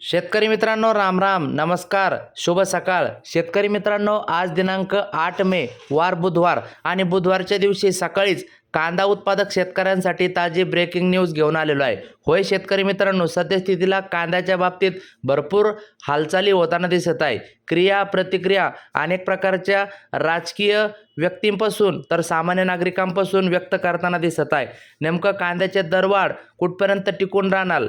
शेतकरी मित्रांनो राम राम नमस्कार शुभ सकाळ. शेतकरी मित्रांनो आज दिनांक आठ मे वार बुधवार. आणि बुधवारच्या दिवशी सकाळीच कांदा उत्पादक शेतकऱ्यांसाठी ताजी ब्रेकिंग न्यूज घेऊन आलेलो आहे. होय शेतकरी मित्रांनो सद्यस्थितीला कांद्याच्या बाबतीत भरपूर हालचाली होताना दिसत आहे. क्रिया प्रतिक्रिया अनेक प्रकारच्या राजकीय व्यक्तींपासून तर सामान्य नागरिकांपासून व्यक्त करताना दिसत आहे. नेमकं कांद्याचे दरवाढ कुठपर्यंत टिकून राहणार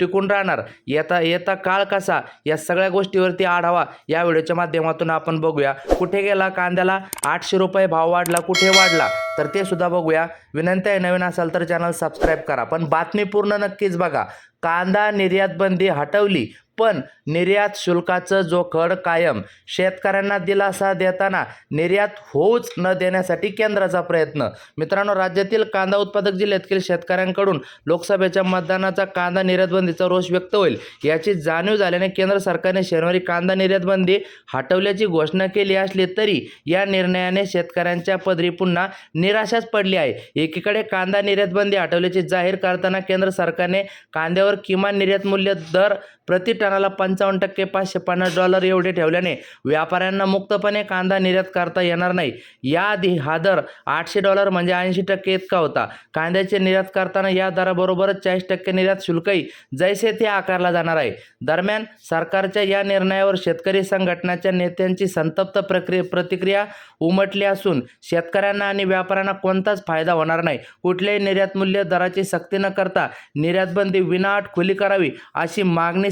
टिकून राहणार येता येता काळ कसा या सगळ्या गोष्टीवरती आढावा या व्हिडिओच्या माध्यमातून आपण बघूया. कुठे गेला कांद्याला आठशे रुपये भाव वाढला कुठे वाढला? तर ते सुद्धा बघूया. विनंती आहे नवीन असाल तर चॅनल सबस्क्राईब करा. पण बातमी पूर्ण नक्कीच बघा. कांदा निर्यात बंदी हटवली पण निर्यात शुल्काचं जोखड कायम शेतकऱ्यांना दिलासा देताना निर्यात होऊच न देण्यासाठी केंद्राचा प्रयत्न. मित्रांनो राज्यातील कांदा उत्पादक जिल्ह्यातील शेतकऱ्यांकडून लोकसभेच्या मतदानाचा कांदा निर्यातबंदीचा रोष व्यक्त होईल याची जाणीव झाल्याने केंद्र सरकारने शनिवारी कांदा निर्यातबंदी हटवल्याची घोषणा केली असली तरी या निर्णयाने शेतकऱ्यांच्या पदरी पुन्हा निराशाच पडली आहे. एकीकडे कांदा निर्यातबंदी हटवल्याची जाहीर करताना केंद्र सरकारने कांद्यावर किमान निर्यात मूल्य दर प्रति टनाला पंचावन्न टक्के पाचशे पन्नास डॉलर एवढे ठेवल्याने व्यापाऱ्यांना मुक्तपणे कांदा निर्यात करता येणार नाही. याआधी हा दर आठशे डॉलर म्हणजे ऐंशी टक्के इतका होता. कांद्याचे निर्यात करताना या दराबरोबरच चाळीस टक्के निर्यात शुल्कही जैसे ते आकारला जाणार आहे. दरम्यान सरकारच्या या निर्णयावर शेतकरी संघटनाच्या नेत्यांची संतप्त प्रक्रिया प्रतिक्रिया उमटली असून शेतकऱ्यांना आणि व्यापाऱ्यांना कोणताच फायदा होणार नाही. कुठल्याही निर्यात मूल्य दराची सक्ती न करता निर्यातबंदी विनाट खुली करावी अशी मागणी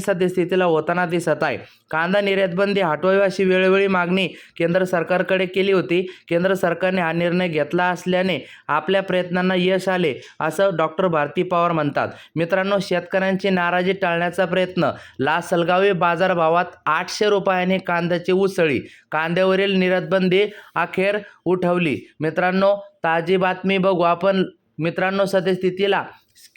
सद्यस्थितीला होताना दिसत आहे. कांदा निर्यातबंदी हटवावी अशी वेळोवेळी मागणी केंद्र सरकारकडे केली होती. केंद्र सरकारने हा निर्णय घेतला असल्याने आपल्या प्रयत्नांना यश आले असं डॉक्टर भारती पवार म्हणतात. मित्रांनो शेतकऱ्यांची नाराजी टाळण्याचा प्रयत्न. लासलगावी बाजारभावात आठशे रुपयाने कांद्याची उसळी. कांद्यावरील निर्यातबंदी अखेर उठवली. मित्रांनो ताजी बातमी बघू आपण. मित्रांनो सद्यस्थितीला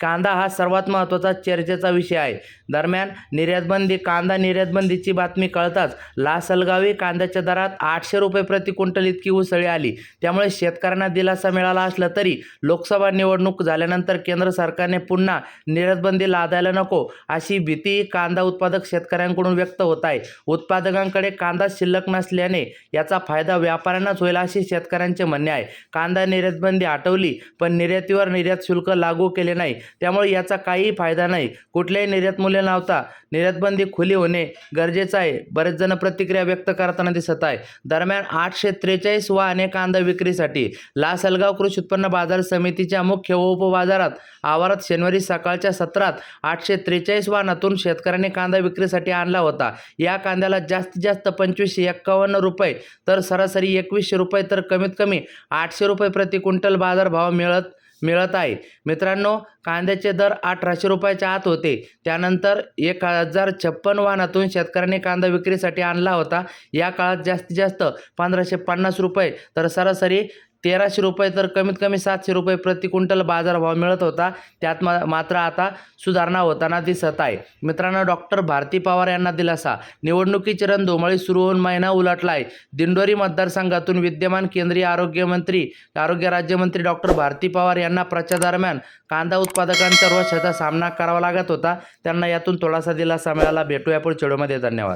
कांदा हा सर्वात महत्त्वाचा चर्चेचा विषय आहे. दरम्यान निर्यातबंदी कांदा निर्यातबंदीची बातमी कळताच लासलगावी कांद्याच्या दरात आठशे रुपये प्रति क्विंटल इतकी उसळी आली. त्यामुळे शेतकऱ्यांना दिलासा मिळाला असला तरी लोकसभा निवडणूक झाल्यानंतर केंद्र सरकारने पुन्हा निर्यातबंदी लादायला नको अशी भीती कांदा उत्पादक शेतकऱ्यांकडून व्यक्त होत आहे. उत्पादकांकडे कांदा शिल्लक नसल्याने याचा फायदा व्यापाऱ्यांनाच होईल अशी शेतकऱ्यांचे म्हणणे आहे. कांदा निर्यातबंदी हटवली पण निर्यातीवर निर्यात शुल्क लागू केले नाही. त्यामुळे याचा काहीही फायदा नाही. कुठल्याही निर्यात मूल्य नव्हता. निर्यातबंदी खुली होणे गरजेचं आहे. बरेच जण प्रतिक्रिया व्यक्त करताना दिसत आहे. दरम्यान आठशे त्रेचाळीस वाहने कांदा विक्रीसाठी लासलगाव कृषी उत्पन्न बाजार समितीच्या मुख्य उपबाजारात आवारात शनिवारी सकाळच्या सत्रात आठशे त्रेचाळीस वाहनातून शेतकऱ्यांनी कांदा विक्रीसाठी आणला होता. या कांद्याला जास्तीत जास्त पंचवीसशे एक्कावन्न रुपये तर सरासरी एकवीसशे रुपये तर कमीत कमी आठशे रुपये प्रति क्विंटल बाजारभाव मिळत मिळत आहे मित्रांनो कांद्याचे दर अठराशे रुपयाच्या आत होते. त्यानंतर एक हजार छप्पन वाहनातून शेतकऱ्यांनी कांदा विक्रीसाठी आणला होता. या काळात जास्तीत जास्त पंधराशे पन्नास रुपये. तर सरासरी तेराशे रुपये तर कमीत कमी सातशे रुपये प्रति क्विंटल बाजारभाव मिळत होता. त्यात मा मात्र आता सुधारणा होताना दिसत आहे. मित्रांनो डॉक्टर भारती पवार यांना दिलासा. निवडणुकीची रणधुमाळी सुरू होऊन महिना उलटला आहे दिंडोरी मतदारसंघातून विद्यमान केंद्रीय आरोग्यमंत्री आरोग्य राज्यमंत्री डॉक्टर भारती पवार यांना प्रचारादरम्यान कांदा उत्पादकांच्या रोषाचा सामना करावा लागत होता. त्यांना यातून थोडासा दिलासा मिळाला. भेटूया पुढच्या व्हिडिओमध्ये. धन्यवाद.